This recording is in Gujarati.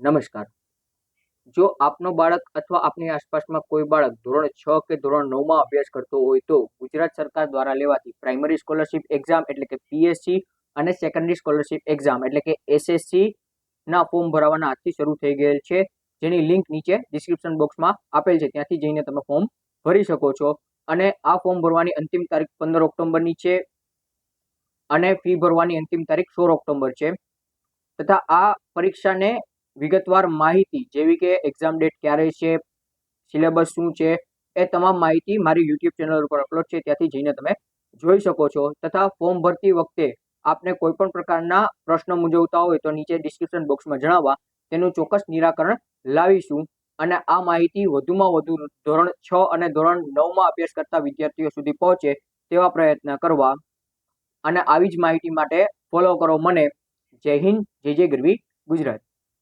નમસ્કાર. જો આપનો બાળક અથવા આપની આસપાસમાં કોઈ બાળક ધોરણ છ કે ધોરણ નવમાં અભ્યાસ કરતો હોય તો ગુજરાત સરકાર દ્વારા લેવાતી પ્રાઇમરી સ્કોલરશિપ એક્ઝામ એટલે કે પીએસસી અને સેકન્ડરી સ્કોલરશિપ એક્ઝામ એટલે કે એસએસસી ના ફોર્મ ભરવાના આજથી શરૂ થઈ ગયેલ છે. જેની લિંક નીચે ડિસ્ક્રિપ્શન બોક્સમાં આપેલ છે. ત્યાંથી જઈને તમે ફોર્મ ભરી શકો છો. અને આ ફોર્મ ભરવાની અંતિમ તારીખ પંદર ઓક્ટોબરની છે અને ફી ભરવાની અંતિમ તારીખ સોળ ઓક્ટોબર છે. તથા આ પરીક્ષાને વિગતવાર માહિતી, જેવી કે એક્ઝામ ડેટ ક્યારે છે સિલેબસ શું છે, એ તમામ માહિતી મારી યુટ્યુબ ચેનલ ઉપર અપલોડ છે, ત્યાંથી જઈને તમે જોઈ શકો છો. તથા ફોર્મ ભરતી વખતે આપને કોઈ પણ પ્રકારના પ્રશ્ન મૂંઝવતા હોય તો નીચે ડિસ્ક્રિપ્શન બોક્સમાં જણાવવા તેનું ચોક્કસ નિરાકરણ લાવીશું. અને આ માહિતી વધુમાં વધુ ધોરણ છ અને ધોરણ નવમાં અભ્યાસ કરતા વિદ્યાર્થીઓ સુધી પહોંચે તેવા પ્રયત્ન કરવા. અને આવી જ માહિતી માટે ફોલો કરો મને. જય હિન્દ, જય જય ગરવી ગુજરાત.